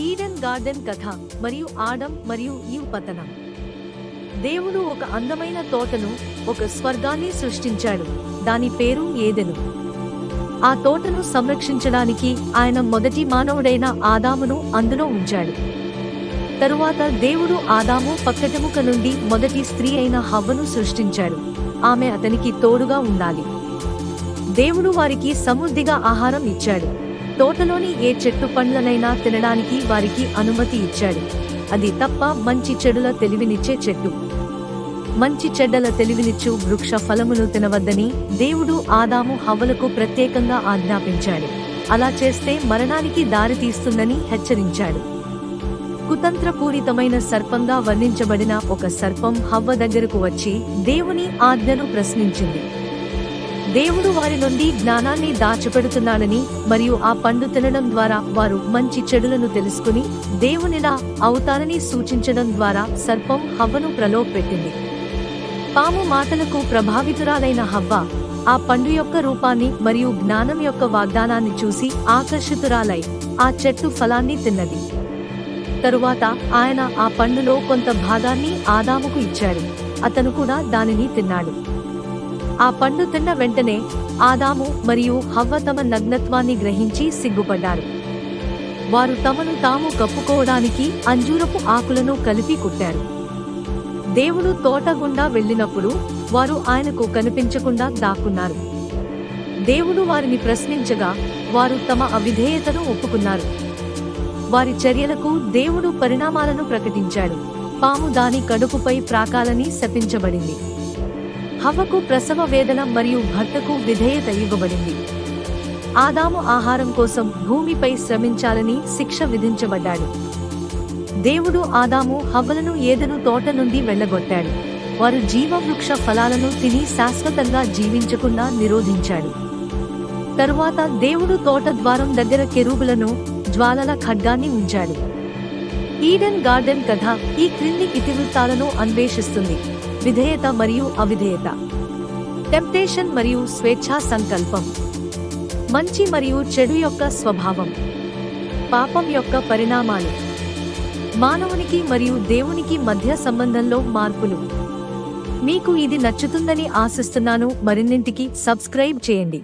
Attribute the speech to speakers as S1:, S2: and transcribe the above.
S1: Eden garden కథ మరియు ఆడం మరియు ఈవ్ పతనం. దేవుడు ఒక అందమైన తోటను ఒక స్వర్గాన్ని సృష్టించాడు. దాని పేరు ఏదెను? ఆ తోటను సంరక్షించడానికి ఆయన మొదటి మానవుడైన ఆదామును అందులో ఉంచాడు. తరువాత దేవుడు ఆదాము పక్కటముక నుండి మొదటి స్త్రీ అయిన హవ్వను సృష్టించాడు. ఆమె అతనికి తోడుగా ఉండాలి. దేవుడు వారికి సమృద్ధిగా ఆహారం ఇచ్చాడు. తోటలోని ఏ చెట్టు పండ్లనైనా తినడానికి వారికి అనుమతి ఇచ్చాడు. అది తప్ప మంచి చెడుల తెలివినిచ్చే చెట్టు. మంచి చెడ్డల తెలివినిచ్చు వృక్ష ఫలములు తినవద్దని దేవుడు ఆదాము హవ్వలకు ప్రత్యేకంగా ఆజ్ఞాపించాడు. అలా చేస్తే మరణానికి దారితీస్తుందని హెచ్చరించాడు. కుతంత్రపూరితమైన సర్పంగా వర్ణించబడిన ఒక సర్పం హవ్వ దగ్గరకు వచ్చి దేవుని ఆజ్ఞను ప్రశ్నించింది. దేవుడు వారి నుండి జ్ఞానాన్ని దాచిపెడుతున్నాడని మరియు ఆ పండు తినడం ద్వారా వారు మంచి చెడులను తెలుసుకుని దేవునిలా అవుతారని సూచించడం ద్వారా సర్పం హవ్వను ప్రలోభపెట్టింది. పాము మాటలకు ప్రభావితురాలైన హవ్వ ఆ పండు యొక్క రూపాన్ని మరియు జ్ఞానం యొక్క వాగ్దానాన్ని చూసి ఆకర్షితురాలై ఆ చెట్టు ఫలాన్ని తిన్నది. తరువాత ఆయన ఆ పండులో కొంత భాగాన్ని ఆదాముకు ఇచ్చాడు అతను కూడా దానిని తిన్నాడు. ఆ పండు తిన్న వెంటనే ఆదాము మరియు హవ్వ తమ నగ్నత్వాన్ని గ్రహించి సిగ్గుపడ్డారు. వారు తమను తాము కప్పుకోవడానికి అంజూరపు ఆకులను కలిపి కుట్టారు. దేవుడు తోట గుండా వెళ్ళినప్పుడు వారు ఆయనకు కనిపించకుండా దాక్కున్నారు. దేవుడు వారిని ప్రశ్నించగా వారు తమ అవిధేయతను ఒప్పుకున్నారు. వారి చర్యలకు దేవుడు పరిణామాలను ప్రకటించాడు. పాము దాని కడుపుపై ప్రాకాలని శపించబడింది. హవ్వకు ప్రసవ వేదన మరియు భర్తకు విధేయత ఇవ్వబడింది. ఆదాము ఆహారం కోసం భూమిపై శ్రమించాలని శిక్ష విధించబడ్డాడు. దేవుడు ఆదాము హవ్వలను ఏదను తోట నుండి వెళ్ళగొట్టాడు. వారు జీవవృక్ష ఫలాలను తిని శాశ్వతంగా జీవించకుండా నిరోధించాడు. తరువాత దేవుడు తోట ద్వారం దగ్గర కెరూబులను జ్వాలల ఖడ్గాన్ని ఉంచాడు. ఈడెన్ గార్డెన్ కథ ఈ క్రింది ఇతివృత్తాలను అన్వేషిస్తుంది. విధేయత మరియు అవిధేయత. టెంప్టేషన్ మరియు స్వేచ్ఛా సంకల్పం. మంచి మరియు చెడు యొక్క స్వభావం. పాపం యొక్క పరిణామాలు. మానవునికి మరియు దేవునికి మధ్య సంబంధంలో మార్పులు. మీకు ఇది నచ్చుతుందని ఆశిస్తున్నాను. మరిన్నింటికి సబ్స్క్రైబ్ చేయండి.